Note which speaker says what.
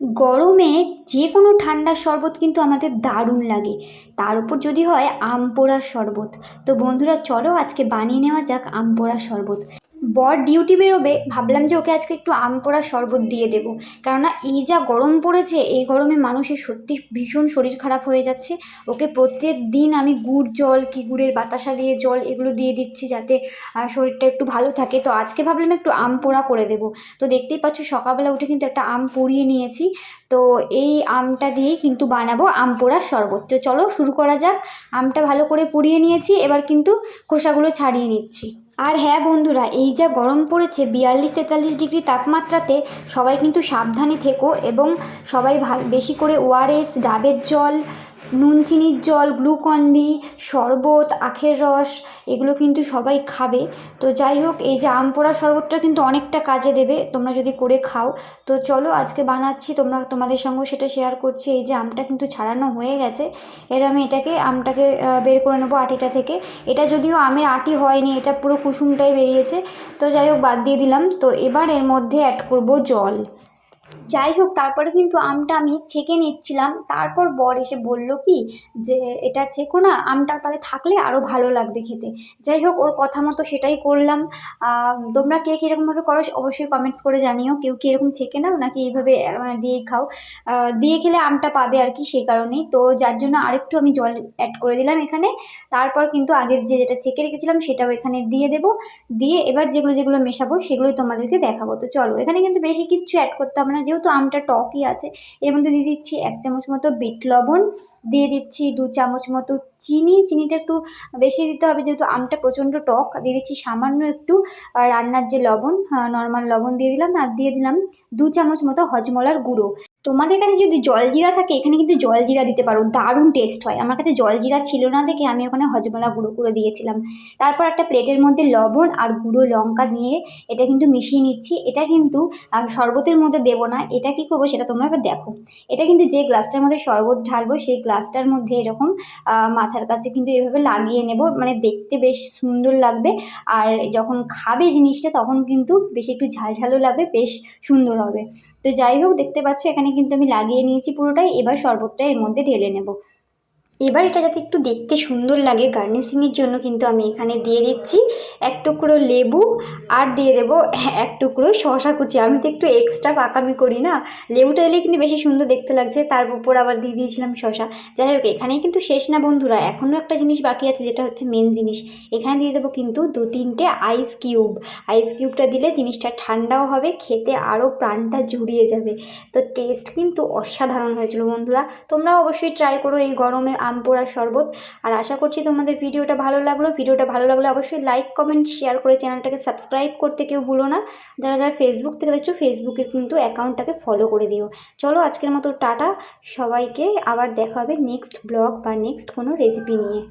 Speaker 1: গরমে যে কোনো ঠান্ডার শরবত কিন্তু আমাদের দারুণ লাগে। তার উপর যদি হয় আম পোড়ার শরবত। তো বন্ধুরা, চলো আজকে বানিয়ে নেওয়া যাক আম পোড়ার শরবত। বর ডিউটি বেরোবে, ভাবলাম যে ওকে আজকে একটু আম পোড়ার শরবত দিয়ে দেবো। কেননা এই যা গরম পড়েছে, এই গরমে মানুষের সত্যি ভীষণ শরীর খারাপ হয়ে যাচ্ছে। ওকে প্রত্যেক দিন আমি গুড় জল কি গুড়ের বাতাসা দিয়ে জল এগুলো দিয়ে দিচ্ছি যাতে শরীরটা একটু ভালো থাকে। তো আজকে ভাবলাম একটু আম পোড়া করে দেবো। তো দেখতেই পাচ্ছ সকালবেলা উঠে কিন্তু একটা আম পুড়িয়ে নিয়েছি। তো এই আমটা দিয়েই কিন্তু বানাবো আম পোড়ার শরবত। তো চলো শুরু করা যাক। আমটা ভালো করে পুড়িয়ে নিয়েছি, এবার কিন্তু খোসাগুলো ছাড়িয়ে নিচ্ছি। আর হ্যাঁ বন্ধুরা, এই যা গরম পড়েছে, বিয়াল্লিশ তেতাল্লিশ ডিগ্রি তাপমাত্রাতে সবাই কিন্তু সাবধানে থেকো এবং সবাই বেশি করে ওআরএস ডাবের জল নুন চিনির জল গ্লুকন্ডি শরবত, আখের রস, এগুলো কিন্তু সবাই খাবে। তো যাই হোক, এই যে আম পোড়া শরবতটা কিন্তু অনেকটা কাজে দেবে, তোমরা যদি করে খাও। তো চলো, আজকে বানাচ্ছি, তোমরা তোমাদের সঙ্গেও সেটা শেয়ার করছি। এই যে আমটা কিন্তু ছাড়ানো হয়ে গেছে। এর আমি এটাকে, আমটাকে বের করে নেব আটিটা থেকে। এটা যদিও আমের আটি হয়নি, এটা পুরো কুসুমটাই বেরিয়েছে। তো যাই হোক, বাদ দিয়ে দিলাম। তো এবার এর মধ্যে অ্যাড করব জল। যাই হোক, তারপরে কিন্তু আমটা আমি ছেঁকে নিচ্ছিলাম। তারপর বর এসে বলল কি যে, এটা চেকো না, আমটা তাহলে থাকলে আরও ভালো লাগবে খেতে। যাই হোক, ওর কথা মতো সেটাই করলাম। তোমরা কে কীরকমভাবে করো অবশ্যই কমেন্টস করে জানিও। কেউ কি এরকম ছেঁকে নাও নাকি এইভাবে দিয়েই খাও? দিয়ে খেলে আমটা পাবে আর কি সেই কারণেই। তো যার জন্য আরেকটু আমি জল অ্যাড করে দিলাম এখানে। তারপর কিন্তু আগের যে যেটা ছেঁকে রেখেছিলাম সেটাও এখানে দিয়ে দেবো। দিয়ে এবার যেগুলো যেগুলো মেশাবো সেগুলোই তোমাদেরকে দেখাবো। তো চলো, এখানে কিন্তু বেশি কিচ্ছু অ্যাড করতে হবে না। যেহেতু আমটা টকই আছে। এর মধ্যে দিয়ে দিচ্ছি এক চামচ মতো বিট লবণ, দিয়ে দিচ্ছি দু চামচ মতো চিনি। চিনিটা একটু বেশি দিতে হবে যেহেতু আমটা প্রচণ্ড টক। দিয়ে দিচ্ছি সামান্য একটু রান্নার যে লবণ নর্মাল লবণ দিয়ে দিলাম। আর দিয়ে দিলাম দু চামচ মতো হজমলার গুঁড়ো। তোমাদের কাছে যদি জলজিরা থাকে, এখানে কিন্তু জলজিরা দিতে পারো। দারুণ টেস্ট হয়। আমার কাছে জলজিরা ছিল না দেখে আমি ওখানে হজমলা গুঁড়ো করে দিয়েছিলাম। তারপর একটা প্লেটের মধ্যে লবণ আর গুঁড়ো লঙ্কা দিয়ে এটা কিন্তু মিশিয়ে নিচ্ছি। এটা কিন্তু শরবতের মধ্যে দেবো না। এটা কি করব সেটা তোমরা এবার দেখো। এটা কিন্তু যে গ্লাসটার মধ্যে শরবত ঢালবো, সেই গ্লাসটার মধ্যে এরকম মাথার কাছে কিন্তু এভাবে লাগিয়ে নেব। মানে দেখতে বেশ সুন্দর লাগবে। আর যখন খাবে জিনিসটা, তখন কিন্তু বেশ একটু ঝালঝালও লাগবে, বেশ সুন্দর হবে। তো যাই হোক, দেখতে পাচ্ছ, এখানে কিন্তু আমি লাগিয়ে নিয়েছি পুরোটাই। এবার শরবতটা এর মধ্যে ঢেলে নেব। এবার এটা যাতে একটু দেখতে সুন্দর লাগে, গার্নিশিংয়ের জন্য কিন্তু আমি এখানে দিয়ে দিচ্ছি এক টুকরো লেবু আর দিয়ে দেবো এক টুকরো শশা কুচি। আমি তো একটু এক্সট্রা পাকামি করি না। লেবুটা দিলে কিন্তু বেশি সুন্দর দেখতে লাগছে। তার উপর আবার দিয়ে দিয়েছিলাম শশা যাই হোক, এখানেই কিন্তু শেষ না বন্ধুরা। এখনও একটা জিনিস বাকি আছে, যেটা হচ্ছে মেন জিনিস। এখানে দিয়ে দেবো কিন্তু দু তিনটে আইস কিউব আইস কিউবটা দিলে জিনিসটা ঠান্ডাও হবে, খেতে আরও প্রাণটা জুড়িয়ে যাবে। তো টেস্ট কিন্তু অসাধারণ হয়েছিল বন্ধুরা। তোমরাও অবশ্যই ট্রাই করো এই গরমে। আম পোড়া শরবত। আর আশা করছি তোমাদের ভিডিওটা ভালো লাগল। ভিডিওটা ভালো লাগলে অবশ্যই লাইক কমেন্ট শেয়ার করে চ্যানেলটাকে সাবস্ক্রাইব করতে কেউ ভুলো না। যারা যারা ফেসবুক থেকে দেখছ ফেসবুকের কিন্তু অ্যাকাউন্টটাকে ফলো করে দিও। চলো আজকের মতো টাটা। সবাইকে আবার দেখা হবে নেক্সট ব্লগ বা নেক্সট কোনো রেসিপি নিয়ে।